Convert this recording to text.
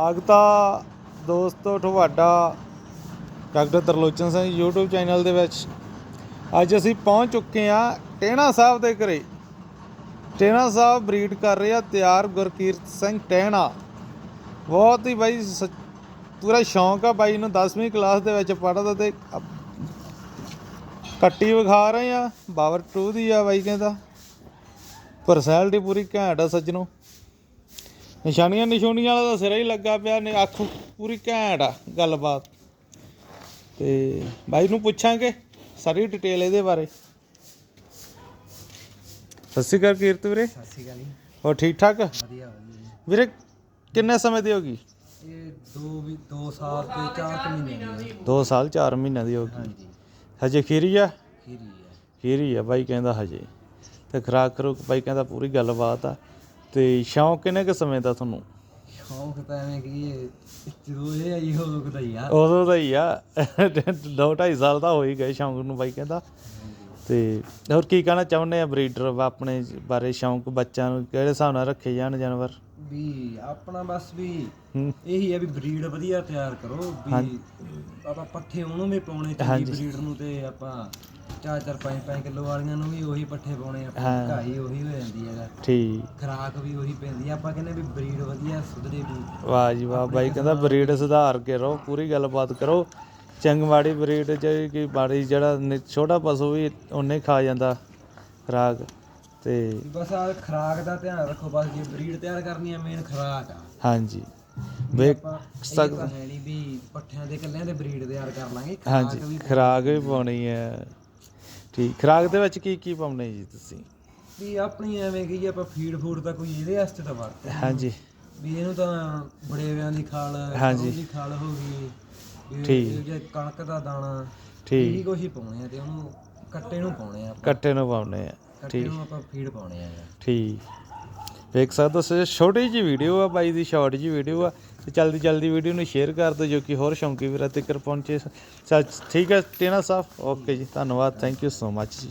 ਸਵਾਗਤ ਦੋਸਤੋ, ਤੁਹਾਡਾ doctor Tarlochan Singh YouTube channel ਦੇ ਵਿੱਚ। ਅੱਜ ਅਸੀਂ ਪਹੁੰਚ ਚੁੱਕੇ ਆ ਟਹਿਣਾ ਸਾਹਿਬ ਦੇ ਘਰੇ। ਟਹਿਣਾ ਸਾਹਿਬ ਬਰੀਡ ਕਰ ਰਹੇ ਆ, ਤਿਆਰ ਗੁਰਕੀਰਤ ਸਿੰਘ ਟਹਿਣਾ ਬਹੁਤ ਹੀ ਬਾਈ ਸ- ਪੂਰਾ ਸ਼ੌਂਕ ਆ ਬਾਈ ਨੂੰ 10ਵੀਂ ਕਲਾਸ ਦੇ ਵਿੱਚ ਪੜ੍ਹਦਾ ਤੇ ਕੱਟੀ ਵਿਖਾ ਰਹੇ ਆ ਬਾਵਰ 2 ਦੀ ਆ ਬਾਈ ਕਹਿੰਦਾ। ਪਰਸੈਲਿਟੀ ਪੂਰੀ ਘੈਂਟ ਆ ਸੱਜਣੋ। ਨਿਸ਼ਾਨੀਆਂ ਨਿਸ਼ੂਨੀਆਂ ਵਾਲਾ ਤਾਂ ਸਿਰਾ ਹੀ ਲੱਗਾ ਪਿਆ ਨੇ ਅੱਖ ਪੂਰੀ ਘੈਂਟ ਆ ਗੱਲਬਾਤ। ਤੇ ਬਾਈ ਨੂੰ ਪੁੱਛਾਂਗੇ ਸਾਰੀ ਡਿਟੇਲ ਇਹਦੇ ਬਾਰੇ। ਸਤਿ ਸ਼੍ਰੀ ਅਕਾਲ ਕੀਰਤ ਵੀਰੇ। ਸਤਿ ਸ਼੍ਰੀ ਅਕਾਲ ਜੀ। ਹੋਰ ਠੀਕ ਠਾਕ? ਵਧੀਆ। ਵੀਰੇ ਕਿੰਨੇ ਸਮੇਂ ਦੀ ਹੋਗੀ ਇਹ ਦੋ ਵੀ 2 ਸਾਲ ਤੇ 4 ਕੁ ਮਹੀਨੇ ਦੀ ਹੈ 2 ਸਾਲ 4 ਮਹੀਨਿਆਂ ਦੀ ਹੋਗੀ ਹਾਂਜੀ। ਹਜੇ ਖੀਰੀ ਆ? ਖੀਰੀ ਹੈ ਖੀਰੀ ਆ ਬਾਈ ਕਹਿੰਦਾ ਹਜੇ। ਤੇ ਖਰਾਕ ਖਰੂਕ ਬਾਈ ਕਹਿੰਦਾ ਪੂਰੀ ਗੱਲਬਾਤ ਆ। ਤੇ ਸ਼ੌਂਕ ਕਿੰਨੇ ਕੁ ਸਮੇਂ ਦਾ ਤੁਹਾਨੂੰ? ਸ਼ੌਂਕ ਤਾਂ ਐਵੇਂ ਕਿ ਜਦੋਂ ਇਹ ਆਈ ਉਦੋਂ ਕਦਾ ਹੀ ਆ। ਉਦੋਂ ਦਾ ਹੀ ਆ। 2 2.5 ਸਾਲ ਦਾ ਹੋ ਹੀ ਗਏ ਸ਼ੌਂਕ ਨੂੰ ਬਾਈ ਕਹਿੰਦਾ। ਤੇ ਹੋਰ ਕੀ ਕਹਿਣਾ ਚਾਹੁੰਦੇ ਆ ਬਰੀਡਰ ਆਪਣੇ ਬਾਰੇ ਸ਼ੌਂਕ ਬੱਚਿਆਂ ਨੂੰ? ਕਿਹੜੇ ਹਿਸਾਬ ਨਾਲ ਰੱਖੇ ਜਾਣ ਜਾਨਵਰ? ਵੀ ਆਪਣਾ ਬਸ ਵੀ ਹੂੰ। ਇਹੀ ਹੈ ਵੀ ਬਰੀਡ ਵਧੀਆ ਤਿਆਰ ਕਰੋ। ਵੀ ਆਪਾਂ ਪੱਠੇ ਉਹਨੂੰ ਵੀ ਪਾਉਣੇ ਚੰਗੀ ਬਰੀਡ ਨੂੰ ਤੇ ਆਪਾਂ 4-4 5-5 ਕਿਲੋ ਵਾਲੀਆਂ ਨੂੰ ਵੀ ਉਹੀ ਪੱਠੇ ਪਾਉਣੇ ਆਪਾਂ ਘਾਈ ਉਹੀ ਹੋ ਜਾਂਦੀ ਹੈਗਾ ਠੀਕ। ਖਰਾਕ ਵੀ ਉਹੀ ਪੈਂਦੀ ਆ ਆਪਾਂ ਕਹਿੰਦੇ ਵੀ ਬਰੀਡ ਵਧੀਆ ਸੁਧਰੇ ਵੀ। ਵਾਹ ਜੀ ਵਾਹ ਬਾਈ ਕਹਿੰਦਾ ਬਰੀਡ ਸੁਧਾਰ ਕੇ ਰਹੋ ਪੂਰੀ ਗੱਲਬਾਤ ਕਰੋ। ਚੰਗਵਾੜੀ ਬਰੀਡ ਜਿਹੜੀ ਕਿ ਬਾੜੀ ਜਿਹੜਾ ਨਿ- ਛੋਟਾ ਪਸ਼ੂ ਵੀ ਉਹਨੇ ਖਾ ਜਾਂਦਾ ਖਰਾਕ। ਤੇ ਬਸ ਆ ਖਰਾਕ ਦਾ ਧਿਆਨ ਰੱਖੋ ਬਸ ਜੇ ਬਰੀਡ ਤਿਆਰ ਕਰਨੀ ਆ ਮੇਨ ਖਰਾਕ ਆ। ਹਾਂਜੀ। ਵੇਖ ਆਪਾਂ ਇਹ ਤਾਂ ਹੈ ਨਹੀਂ ਵੀ ਪੱਠਿਆਂ ਦੇ ਕੱਲਿਆਂ ਦੇ ਬਰੀਡ ਤਿਆਰ ਕਰ ਲਾਂਗੇ ਖਰਾਕ ਹਾਂਜੀ ਵੀ ਖਰਾਕ ਵੀ ਪਾਉਣੀ ਹੈ ਠੀਕ ਖਰਾਕ ਦੇ ਵਿੱਚ ਕੀ ਕੀ ਪਾਉਣੇ ਜੀ ਤੁਸੀਂ? ਵੀ ਆਪਣੀ ਐਵੇਂ ਕਿ ਆਪਾਂ ਫੀਡ ਫੂਡ ਤਾਂ ਕੋਈ ਇਹਦੇ ਵਾਸਤੇ ਤਾਂ ਵਰਤੇ ਹਾਂਜੀ। ਵੀ ਇਹਨੂੰ ਤਾਂ ਬੜੇਵਿਆਂ ਦੀ ਖਾਲ ਹਾਂਜੀ। ਦੀ ਖਾਲ ਹੋ ਗਈ ਠੀਕ। ਜੇ ਕਣਕ ਦਾ ਦਾਣਾ ਠੀਕ। ਇਹੀ ਕੁਛ ਹੀ ਪਾਉਣੇ ਆ ਤੇ ਉਹਨੂੰ ਕੱਟੇ ਨੂੰ ਪਾਉਣੇ ਆ ਕੱਟੇ ਨੂੰ ਪਾਉਣੇ ਆ। ਕੱਟੇ ਨੂੰ ਆਪਾਂ ਫੀਡ ਪਾਉਣੇ ਆ। ਠੀਕ। ਵੇਖ ਸਕਦੇ ਹੋ ਛੋਟੀ ਜੀ ਵੀਡੀਓ ਆ ਬਾਈ ਦੀ ਸ਼ਾਰਟ ਜੀ ਵੀਡੀਓ ਆ। ਤੇ ਜਲਦੀ ਜਲਦੀ ਵੀਡੀਓ ਨੂੰ ਸ਼ੇਅਰ ਕਰ ਦਿਓ ਜੋ ਕਿ ਹੋਰ ਸ਼ੌਂਕੀ ਵੀਰਾਂ ਤੱਕ ਪਹੁੰਚੇ ਠੀਕ ਹੈ ਟੇਨਾ ਸਾਹਿਬ। ਓਕੇ ਜੀ ਧੰਨਵਾਦ। ਥੈਂਕ ਯੂ ਸੋ ਮੱਚ ਜੀ।